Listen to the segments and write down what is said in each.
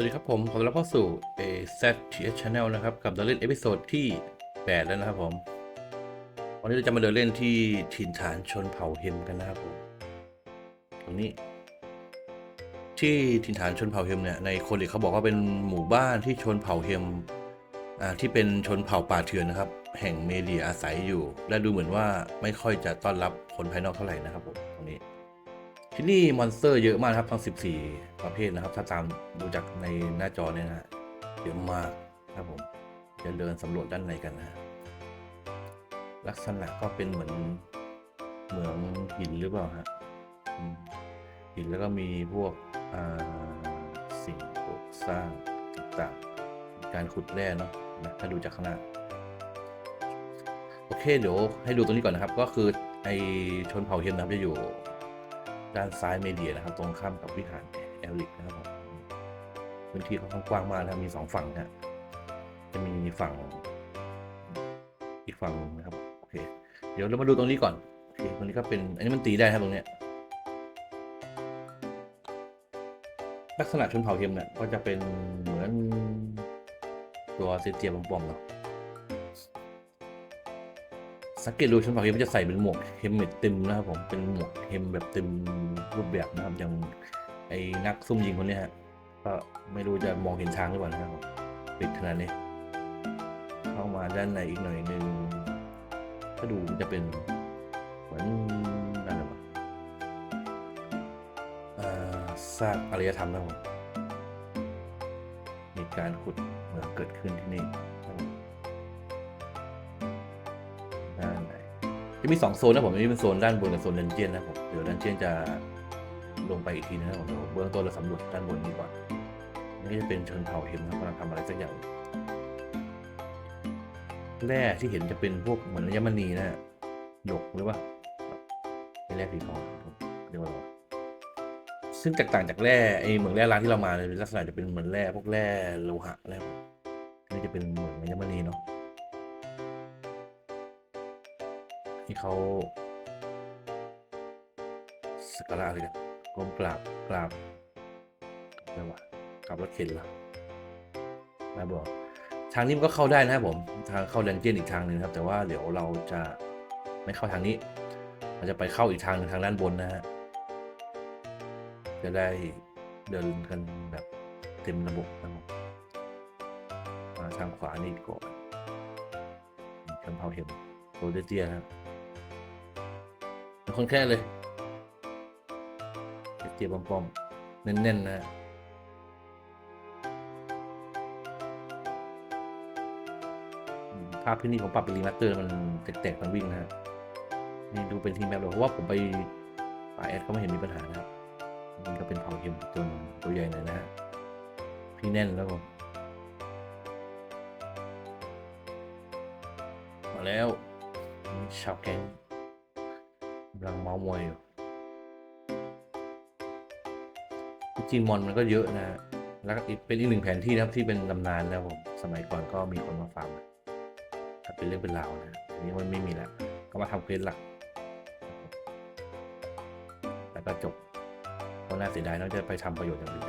วัสดีครับผม ขอต้อนรับเข้าสู่ AZTS Channel นะครับ กับเดินเล่นเอพิโซดที่ 8 แล้วนะครับผม วันนี้เราจะมาเดินเล่นที่ถิ่นฐานชนเผ่าเฮมกันนะครับผม ตรงนี้ ที่ถิ่นฐานชนเผ่าเฮมเนี่ย ในโคดิกเขาบอกว่าเป็นหมู่บ้านที่ชนเผ่าเฮมอ่าที่เป็นชนเผ่าป่าเถื่อนนะครับ แห่งเมเดียอาศัยอยู่ และดูเหมือนว่าไม่ค่อยจะต้อนรับคนภายนอกเท่าไหร่นะครับผม ตรงนี้ ที่นี่มอนสเตอร์เยอะมากครับทั้ง14 ประเภทนะครับ ถ้าตามดูจากในหน้าจอเนี่ยนะฮะเยอะมากครับผมจะเดินสำรวจด้านในกันนะลักษณะก็เป็นเหมือนเหมืองหินหรือเปล่าฮะหินแล้วก็มีพวกอ่าสิ่งปลูกสร้างต่างๆการขุดแร่เนาะนะถ้าดูจากข้างหน้าโอเคเดี๋ยวให้ดูตรงนี้ก่อนนะครับ ก็คือไอชนเผ่าเฮมนะครับจะอยู่ด้านซ้ายเมเดียนะครับ ตรงข้ามกับวิหาร อลิกนะครับผมพื้นที่ค่อนข้างกว้างมากนะครับมีสองฝั่งนะจะมีฝั่ง อีกฝั่งหนึ่งนะครับโอเค เดี๋ยวเรามาดูตรงนี้ก่อนโอเคตรงนี้ก็เป็นอันนี้มันตีได้ครับตรงเนี้ยลักษณะชนเผ่าเฮมเนี่ยก็จะเป็นเหมือนตัวเซเจียปอมๆเนาะสังเกตดูชนเผ่าเฮมมันจะใส่เป็นหมวกเฮมเมดเต็มนะครับผมเป็นหมวกเฮมแบบเต็มรูปแบบนะครับอย่าง ไอ้นักซุ่มยิงคนเนี้ยฮะก็ไม่รู้จะมองเห็นทางหรือเปล่านะครับผมปิดขนาดนี้เข้ามาด้านในอีกหน่อยหนึ่งถ้าดูจะเป็นเหมือนอะไรวะอ่าซากอารยธรรมนะครับผมมีการขุดเหมืองเกิดขึ้นที่นี่นะครับผมด้านไหนจะมีสองโซนนะผมอันนี้เป็นโซนด้านบนกับโซนดันเจียนนะผมเดี๋ยวดันเจียนจะ ลงไปอีกทีนะครับเดี๋ยวเบื้องต้นเราสำรวจด้านบนนี้ก่อนนี่จะเป็นชนเผ่าเห็นนะกำลังทำอะไรสักอย่างแร่ที่เห็นจะเป็นพวกเหมือนอัญมณีนะหยกหรือว่าไม่แร่สีทองเรียกว่าอะไรวะซึ่งแตกต่างจากแร่ไอ้เหมืองแร่ร้านที่เรามาเนี่ยลักษณะจะเป็นเหมือนแร่พวกแร่โลหะอะไรพวกนี่จะเป็นเหมือนอัญมณีเนาะที่เขาสักการะอะไรกัน ก้มกราบกราบอะไรวะกราบรถเข็นเหรอนะบอกทางนี้มันก็เข้าได้นะครับผมทางเข้าดันเจียนอีกทางหนึ่งครับ แต่ว่าเดี๋ยวเราจะไม่เข้าทางนี้เราจะไปเข้าอีกทางนึงทางด้านบนนะฮะจะได้เดินกันแบบเต็มระบบนะครับมาทางขวานี่ก่อนชนเผาเห็มโรเดเจียครับคนแค่เลย เจียบปอมๆแน่นๆนะภาพที่นี่ผมปรับเป็นรีมาสเตอร์มันแตกๆมันวิ่งนะ นี่ดูเป็นทีมแบบเลยเพราะว่าผมไปป่าแอดเขาไม่เห็นมีปัญหานะครับนี่ก็เป็นเผาเข็มตัวนึงตัวใหญ่หน่อยนะฮะพี่แน่นแล้วผมมาแล้วนี่ชาวแกงกำลังเมามอยอยู่ จริงๆมอนมันก็เยอะนะฮะแล้วก็เป็นอีกหนึ่งแผนที่นะครับที่เป็นตำนานแล้วผม สมัยก่อนก็มีคนมาฟาร์มเป็นเรื่องเป็นราวนะอันนี้มันไม่มีแล้วก็มาทำเควสหลัก แล้วก็จบเพราะน่าเสียดายเน่าจะไปทำประโยชน์อย่างอื่น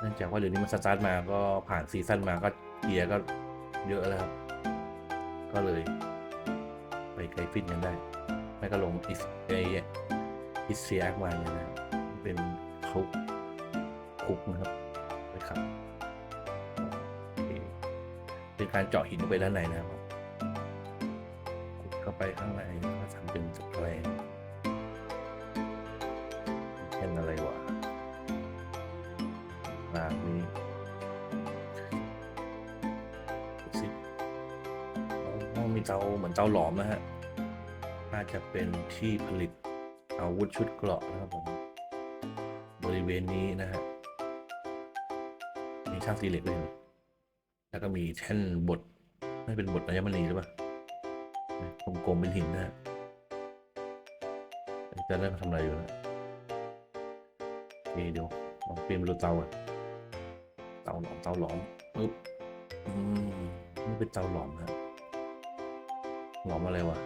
เนื่องจากว่าเดี๋ยวนี้มันสตาร์ทมาก็ผ่านซีซั่นมาก็เกียร์ก็เยอะแล้วครับ ก็เลยไปไกลฟินกันได้ ไม่ก็ลงอิสไออิสเซียกมาเนี่ยนะเป็นคลุก คุกนะครับไปครับเป็นการเจาะหินไปด้านในนะครับขุดเข้าไปข้างในก็ทำเป็นสแกลนเช่นอะไรวะแบบนี้สิอ๋อมีเตาเหมือนเตาหลอมนะฮะน่าจะเป็นที่ผลิตอาวุธชุดเกราะนะครับผม บริเวณนี้นะฮะ ช่างตีเหล็กด้วยนะแล้วก็มีแท่นบดไม่เป็นบดอัญมณีหรือเปล่ากลมๆเป็นหินนะฮะจะได้มทำอะไรอยู่นะนี่เดี๋ยวลองเปลี่ยนมาดูเตาอะเตาหลอมเตาหลอมปึ๊บอืมนี่เป็นเตาหลอมฮะหลอมอะไรวะ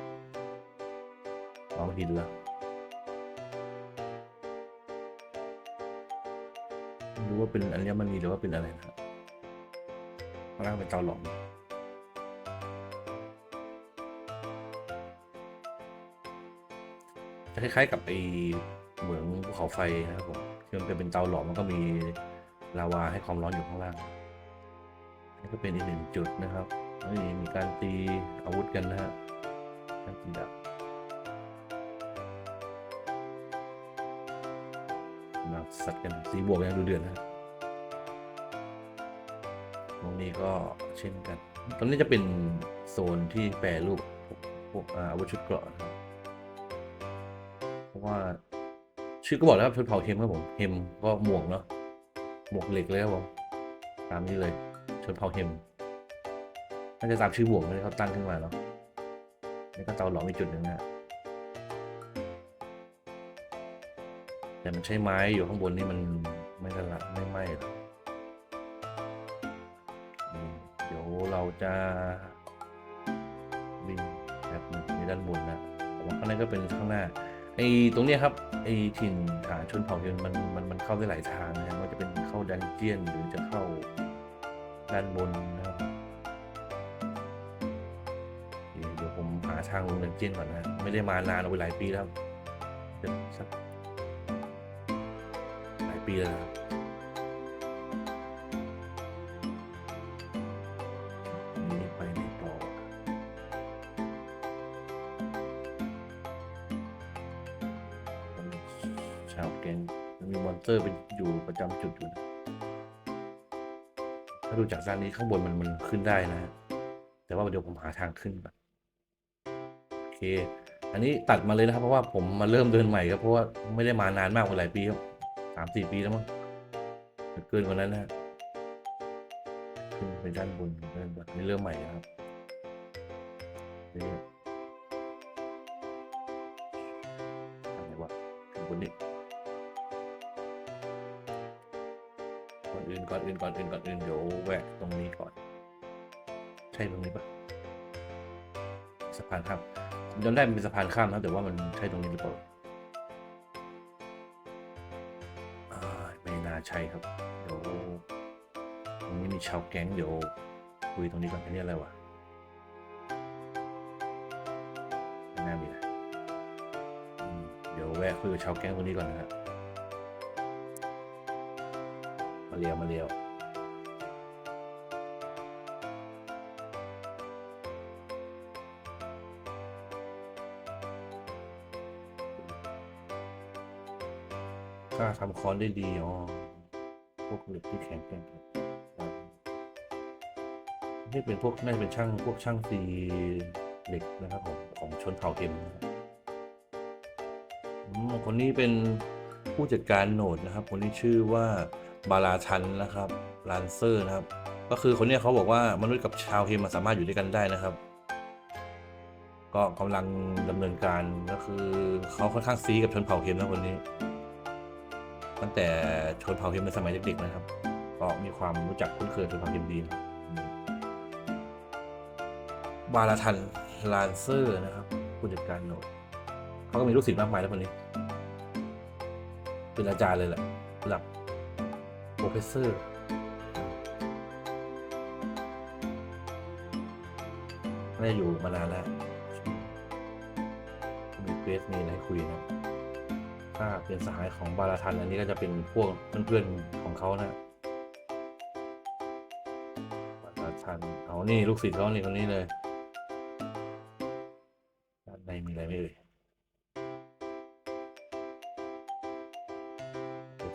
หลองหินละไม่รู้ว่ ว่าเป็นอัญมณีหรือว่าเป็นอะไรนะครับข้างล่างเป็นเตาหลอมคล้ายๆกับไอเหมืองภูเขาไฟนะครับผมที่มันเป็นเตาหลอมมันก็มีลาวาให้ความร้อนอยู่ข้างล่างนี่ก็เป็นอีกหนึ่งจุดนะครับนี่มีการตีอาวุธกันนะฮะการตีดาบมาสัตว์กันสีบวกยังดูเดือดนะ นี้ก็เช่นกันตรงนี้จะเป็นโซนที่แปรรูปพวกอาวุธชุดเกราะครับเพราะว่าชื่อก็บอกแล้วครับชนเผาเฮมครับผมเฮมก็หมวกเนาะหมวกเหล็กเลยครับผมตามนี้เลยชนเผาเฮมน่าจะตามชื่อหมวกเลยเขาตั้งขึ้นมาเนาะนี่ก็เตาหลอมอีกจุดหนึ่งนะแต่มันใช้ไม้อยู่ข้างบนนี่มันไม่ละละไม่ไหม้หรอก เราจะวิ่งแบบในด้านบนนะผมว่าข้างในก็เป็นข้างหน้าไอ้ตรงเนี้ยครับไอ้ถิ่นฐานชนเผ่าเฮนมันมันมันเข้าได้หลายทางนะครับว่าจะเป็นเข้าดันเจียนหรือจะเข้าด้านบนนะครับเดี๋ยวผมหาทางลงดันเจียนก่อนนะไม่ได้มานานเอาไปหลายปีแล้วสักหลายปีแล้วครับ ชาวแกงมันมีมอนสเตอร์เป็นอยู่ประจำจุดอยู่นะถ้าดูจากด้านนี้ข้างบนมันมันขึ้นได้นะแต่ว่าเดี๋ยวผมหาทางขึ้นก่อนโอเค อันนี้ตัดมาเลยนะครับ เพราะว่าผมมาเริ่มเดินใหม่ครับเพราะว่าไม่ได้มานานมากกว่าหลายปีครับสามสี่ปีแล้วมั้งเกินกว่านั้นนะขึ้นไปด้านบนเริ่มแบบนี้เริ่มใหม่นะครับ ก่อนอื่นก่อนอื่นก่อนอื่นก่อนอื่นเดี๋ยวแวะตรงนี้ก่อน ใช่ตรงนี้ปะสะพานข้ามผมจำได้มันเป็นสะพานข้ามนะแต่ว่ามันใช่ตรงนี้หรือเปล่าไม่น่าใช่ครับ เดี๋ยวตรงนี้มีชาวแก๊งเดี๋ยวคุยตรงนี้ก่อนอันนี้อะไรวะไม่น่ามีนะเดี๋ยวแวะคุยกับชาวแก๊งตรงนี้ก่อนนะครับ มาเรียวมาเรียวกล้าทำคอนได้ดีอ๋อพวกเหล็กที่แข็งแกร่งนี่เป็นพวกน่าจะเป็นช่างพวกช่างตีเหล็กนะครับผมของชนเผ่าเอ็มคนนี้เป็นผู้จัดการโหนดนะครับ คนนี้ชื่อว่า บาราชันนะครับลานเซอร์นะครับ ก็คือคนนี้เขาบอกว่ามนุษย์กับชาวเฮมสามารถอยู่ด้วยกันได้นะครับ ก็กำลังดำเนินการก็คือเขาค่อนข้างซีกับชนเผ่าเฮมนะคนนี้ ตั้งแต่ชนเผ่าเฮมในสมัยเด็กๆนะครับ ก็มีความรู้จักคุ้นเคยชนเผ่าเฮมดีบาราทันลานเซอร์นะครับผู้จัดการโหนดเขาก็มีลูกศิษย์มากมายแล้วคนนี้ เป็นอาจารย์เลยแหละระดับ รเฟสเซอร์ไม่ได้อยู่มานานแล้ว มีเฟสมีอะไรให้คุยนะถ้าเป็นสหายของบาราทันอันนี้ก็จะเป็นพวกเพื่อนๆของเขานะบาราทันเอานี่ลูกศิษย์เขานี่คนนี้เลยด้านในมีอะไรไม่เอ่ย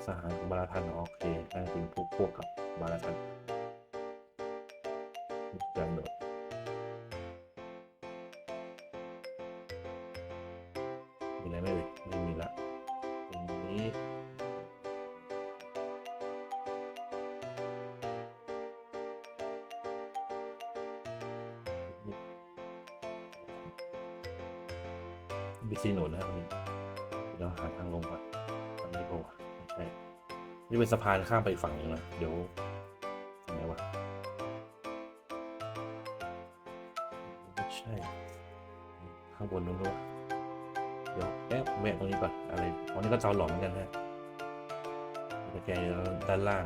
สหายของบาราทันโอเคน่าจะเป็นพวกพวกกับบาราทันมีการโดด นี่เป็นสะพานข้ามไปอีกฝั่งนึงนะเดี๋ยวทำไงวะไม่ใช่ข้างบนนู้นด้วยเดี๋ยวแอบแวะตรงนี้ก่อนอะไรตรงนี้ก็เตาหลอมเหมือนกันนะตะแกรงอยู่ด้านล่าง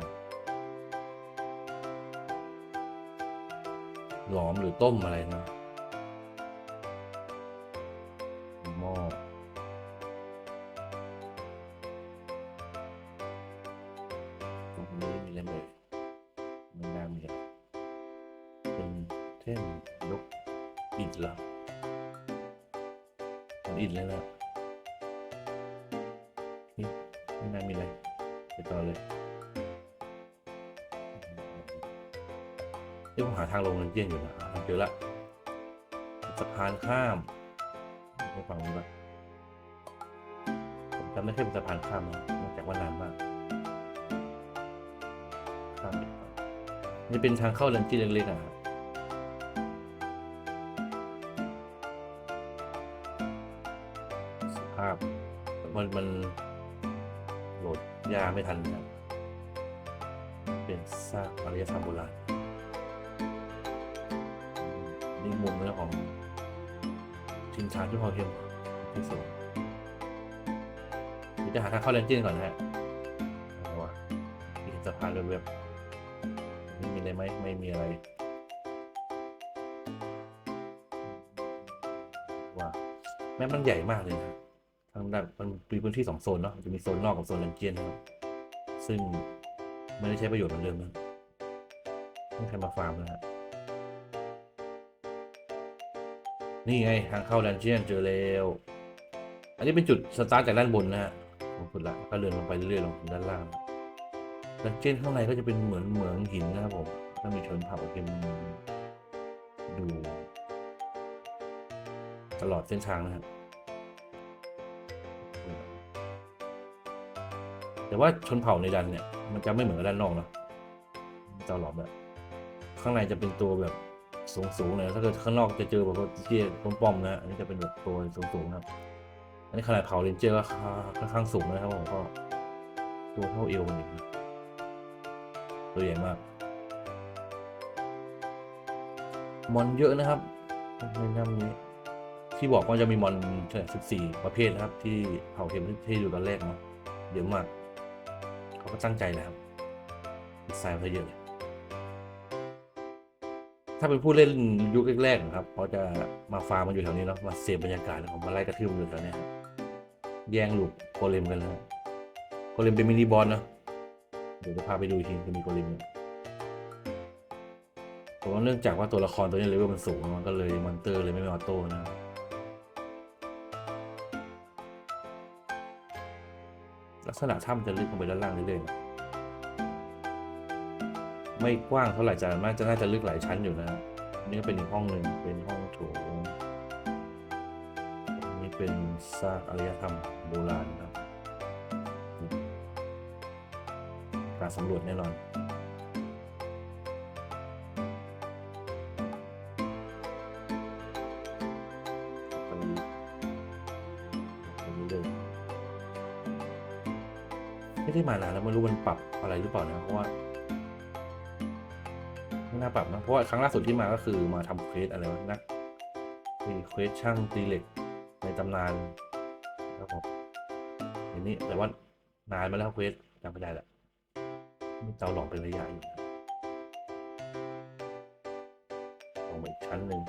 หลอมหรือต้มอะไรนะ เท่นยกอิฐเหรอมันอิฐเลยนะนี่ไม่น่ามีอะไรไปต่อเลยนี่ผมหาทางลงเจี้ยนอยู่นะหาเจอละสะพานข้ามไปฝั่งนู้นะผมจำได้แค่เป็นสะพานข้ามนะเนื่องจากว่านานมาก ข้ามไปนี่เป็นทางเข้าลันจี้เล็กๆอะครับ มันมันโหลดยาไม่ทันนะเป็นซากอารยธรรมโบราณนี่มุมเรื่อของชินชาที่พอเพียงที่สุดเดี๋ยวจะหาทางเข้าแลนจินก่อนนะฮะเอามีสะพานเว็บๆนี่มีอะไรไหมไม่มีอะไรว่าแม้มันใหญ่มากเลยนะ ทางด้านมันมีพื้นที่สองโซนเนาะจะมีโซนนอกกับโซนแลนเจียนครับซึ่งไม่ได้ใช้ประโยชน์เหมือนเดิมนะต้องใครมาฟาร์มนะฮะนี่ไงทางเข้าแลนเจียนเจอแล้วอันนี้เป็นจุดสตาร์ทจากด้านบนนะฮะผมขุดละก็เดินลงไปเรื่อยๆลงถึงด้านล่างแลนเจียนข้างในก็จะเป็นเหมือนเหมืองหินนะครับผมก็มีชนเผ่าเป็นดู ตลอดเส้นทางนะครับ แต่ว่าชนเผ่าในดันเนี่ยมันจะไม่เหมือนกับด้านนอกเนาะตลอดแบบ ข้างในจะเป็นตัวแบบสูงๆเลยถ้าเกิดข้างนอกจะเจอแบบว่าเจี๊ยป้อมๆนะอันนี้จะเป็นแบบตัวสูงๆนะครับอันนี้ขนาดเผาเรนเจอร์ก็ค่อนข้างสูงนะครับผมก็ตัวเท่าเอวมันอีกนะตัวใหญ่มากมอนเยอะนะครับในน้ำนี้ที่บอกว่าจะมีมอนท่าไหร่สิบสี่ประเภทนะครับ ที่เผาเทมที่อยู่ตอนแรกเนาะเยอะมาก ก็ตั้งใจนะครับดีไซน์มาเยอะเลยถ้าเป็นผู้เล่นยุคแรกๆนะครับเขาจะมาฟาร์มมันอยู่แถวนี้เนาะมาเสพบรรยากาศแล้วผมาไล่กระทืบมันอยู่แถวเนี้ยแย่งลูกโกเลมกันแล้วโกเลมเป็นมินิบอลเนาะเดี๋ยวจะพาไปดูอีกทีจะมีโกเลมเนี่ยผมว่าเนื่องจากว่าตัวละครตัวนี้เลเวลมันสูงมันก็เลยมอนเตอร์เลยไม่เป็นออโต้นะครับ ลักษณะถ้ำจะลึกลงไปด้านล่างเรื่อยๆนะไม่กว้างเท่าไหร่จะน่าจะน่าจะลึกหลายชั้นอยู่นะนี่ก็เป็นอีกห้องหนึ่งเป็นห้องโถงนี่เป็นซากอารยธรรมโบราณครับการสำรวจแน่นอน ไม่ได้มานานแล้วไม่รู้มันปรับอะไรหรือเปล่านะเพราะว่าไม่น่าปรับนะเพราะว่าครั้งล่าสุดที่มาก็คือมาทำเควสอะไรวะนักมีเควสช่างตีเหล็กในตำนานครับผมอันนี้แต่ว่านานมาแล้วเควสจำไม่ได้ละมีเตาหลอมเป็นระยะอยู่ลงมาอีกชั้นหนึ่ง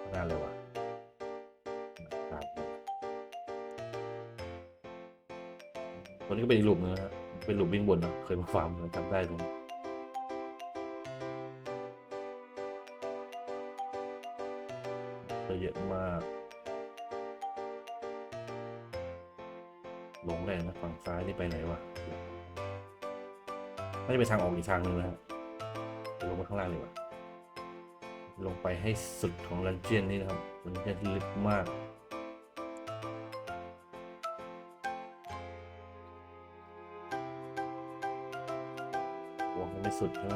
ข้างหน้าเลยวะ นี้ก็เป็นอีกหลุมนะฮะเป็นหลุมวิ่งบนนะเคยมาฟาร์มจำได้ตรงเยอะมากลงแรงนะฝั่งซ้ายนี่ไปไหนวะน่าจะไปทางออกอีกทางหนึงนะฮะลงมาข้างล่างเลยวะลงไปให้สุดของลันเจียนนี่นะครับลันเจียนที่ลึกมาก สุดใช่ไหม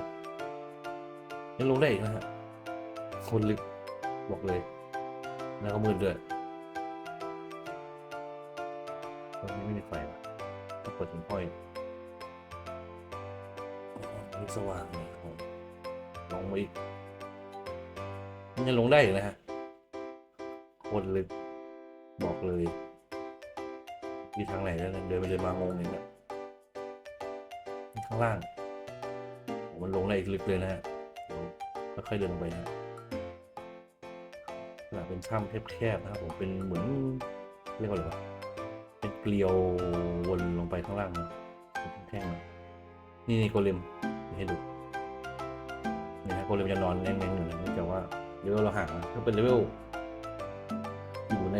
ยังลงได้อีกนะฮะคนลึกบอกเลย แล้วก็มืดด้วยตรงนี้ไม่มีไฟว่ะต้องเปิดถึงห้อยนี่สว่างเลยครับลงมาอีกมันยังลงได้อีกนะฮะคตรลึกบอกเลย มีทางไหนแล้วเนี่ยเดินไปเดินมางงเองนะข้างล่าง มันลงได้อีกลึกเลยนะฮะเดี๋ยวค่อยเดินลงไปนะฮะลักษณะเป็นถ้ำแคบๆนะครับผมเป็นเหมือนเรียกว่าอะไรวะเป็นเกลียววนลงไปข้างล่างนะเป็นแท่งนะนี่นี่โกเลมให้ดูนี่ฮะโกเลมจะนอนแน่งๆอยู่นะเนื่องจากว่าเลเวลเราห่างนะถ้าเป็นเลเวลอยู่ใน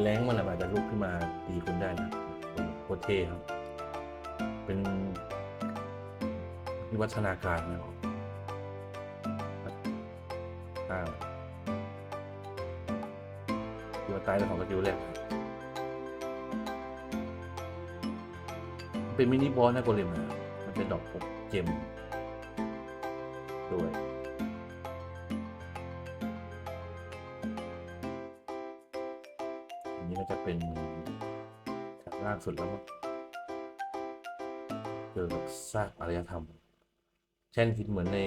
แรงมันอะมันอาจจะลุกขึ้นมาตีคุณได้นะโคเท่ครับ เป็น วิวัฒนาการนะครับอ้าวตัวตายแล้วของสกิลแรกเป็นมินิบอสนะโกเลมนะมันเป็นดอกผมเจมด้วยอันนี้ก็จะเป็นจากล่างสุดแล้วมั้งเจอกับซากอารยธรรม เช่นคิดเหมือนใน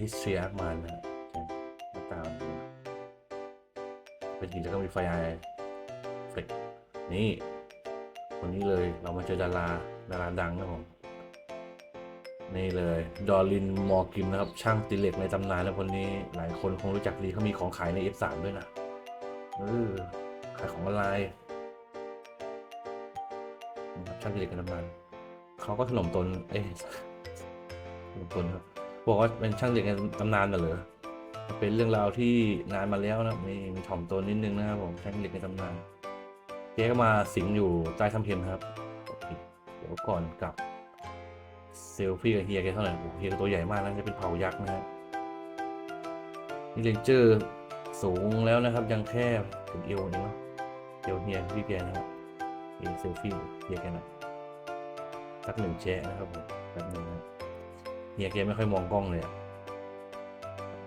History Arc มานนะหน้าตาเป็นหินแล้วก็มีไฟไอเฟกนี่คนนี้เลยเรามาเจอดาราดาราดังนะผมนี่เลย ดอริน มอร์กิมนะครับ ช่างตีเหล็กในตำนานแล้วคนนี้ หลายคนคงรู้จักดีเขามีของขายใน F3 ด้วยนะเออขายของออนไลน์ช่างกิจการตำนานเขาก็ถล่มตนเอ้ย ถล่มตนครับบอกว่าเป็นช่างกิจการตำนานน่ะเหรอเป็นเรื่องราวที่นานมาแล้วนะมีมีถ่อมตนนิดนึงนะครับผมช่างกิจการตำนานเจ๊ก็มาสิงอยู่ใต้ถ้ำเพียมครับเดี๋ยวก่อนกลับเซลฟี่กับเฮียแกเท่าไหร่โอ้โหเฮียตัวใหญ่มากนะจะเป็นเผ่ายักษ์นะฮะนี่เลนเจอร์สูงแล้วนะครับ ยังแค่ถึงเอวเองเนาะเอวเฮียพี่แกนะครับเอเซลฟี่เฮียแกหนะสักหนึ่งแชะนะครับผมแบบนึงนะ เฮียแกไม่ค่อยมองกล้องเลยอะ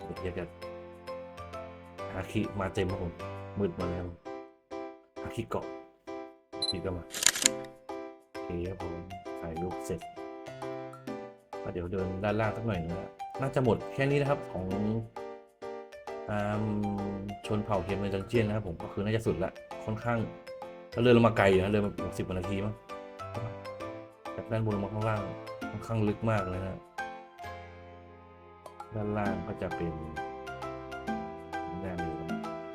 เดี๋ยวเฮียแกฮาคิมาเต็มครับผมมืดมาแล้วฮาคิเกาะฮาคิก็มาโอเคครับผมถ่ายรูปเสร็จเดี๋ยวเดินด้านล่างสักหน่อยนะน่าจะหมดแค่นี้นะครับของอชนเผ่าเทียมในดันเจียนนะครับผมก็คือน่าจะสุดละค่อนข้างถ้าเดินลงมาไกลอยู่นะเดินมาสิบกวนาทีมั้งจากด้านบนลงมาข้างล่างค่อนข้างลึกมากเลยนะ ด้านล่างก็จะเป็นแน่เลย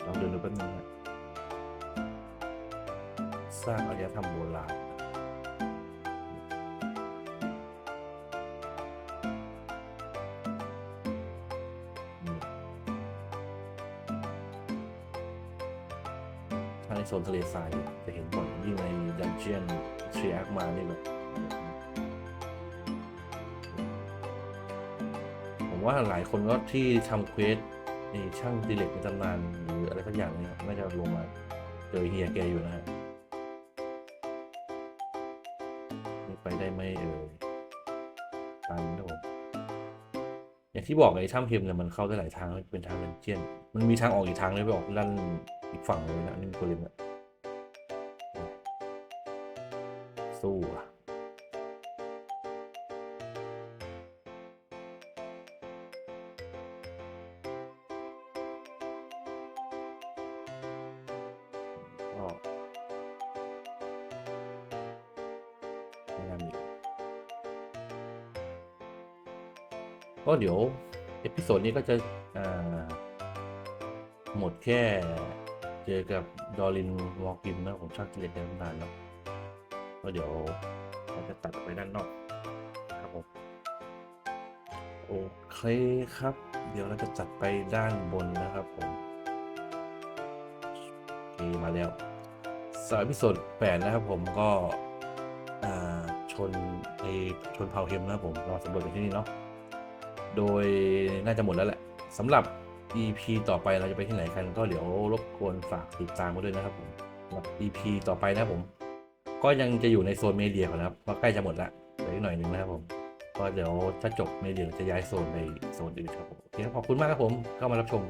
ลองเดินดูแป๊บนึงนะสร้างอารยธรรมโบราณในโซนทะเลทรายจะเห็นบ่อยยิ่งในดันเจียนเชียร์มานี่แบบ ว่าหลายคนก็ที่ทำเควสช่างดีเล็กในตำนานหรืออะไรสักอย่างเนี่ยน่าจะลงมาเจอเฮียแกอยู่นะฮะไปได้ไหมเอ่ยตันนะผมอย่างที่บอกไอ้ถ้ำเค็มเนี่ยมันเข้าได้หลายทางเป็นทางดันเจียน มันมีทางออกอีกทางเลยไปออกด้านอีกฝั่งเลยนะนี่มันโกเลมอะสู้อะ ก็เดี๋ยวเอพิโซดนี้ก็จะหมดแค่เจอกับดอรินวอลกิมนะผมชอบกิเลสในตำนานแล้วก็เดี๋ยวเราจะตัดไปด้านนอกครับผมโอเคครับ เดี๋ยวเราจะจัดไปด้านบนนะครับผมโอเคมาแล้วสำหรับพิโซดแปดนะครับผมก็ชนไอชนเผ่าเฮมนะครับผมเราสำรวจกันที่นี่เนาะ โดยน่าจะหมดแล้วแหละสำหรับ EP ต่อไปเราจะไปที่ไหนกันก็เดี๋ยวรบกวนฝากติดตามมาด้วยนะครับผมสำหรับ EP ต่อไปนะผม ก็ยังจะอยู่ในโซนเมเดียก่อนนะครับเพราะใกล้จะหมดละเหลืออีกหน่อยหนึ่งนะครับผมก็เดี๋ยวถ้าจบเมเดียเราจะย้ายโซนไปโซนอื่นครับผมโอเคขอบคุณมากครับผมเข้ามารับชม